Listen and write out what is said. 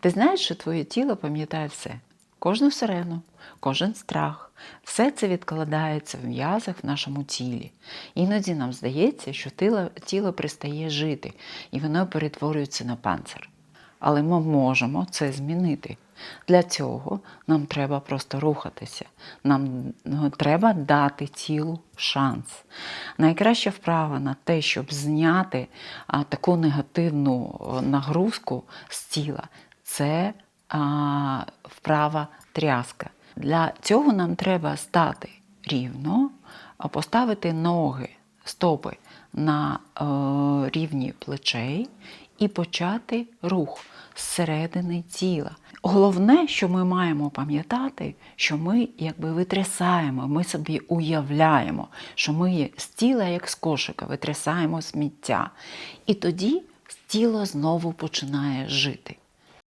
Ти знаєш, що твоє тіло пам'ятає все, кожну сирену, кожен страх. Все це відкладається в м'язах в нашому тілі. Іноді нам здається, що тіло, тіло перестає жити, і воно перетворюється на панцир. Але ми можемо це змінити. Для цього нам треба просто рухатися. Нам ну, треба дати тілу шанс. Найкраща вправа на те, щоб зняти таку негативну нагрузку з тіла, це а, вправа тряска. Для цього нам треба стати рівно, поставити ноги, стопи на е, рівні плечей і почати рух зсередини тіла. Головне, що ми маємо пам'ятати, що ми якби витрясаємо, ми собі уявляємо, що ми з тіла, як з кошика, витрясаємо сміття. І тоді тіло знову починає жити.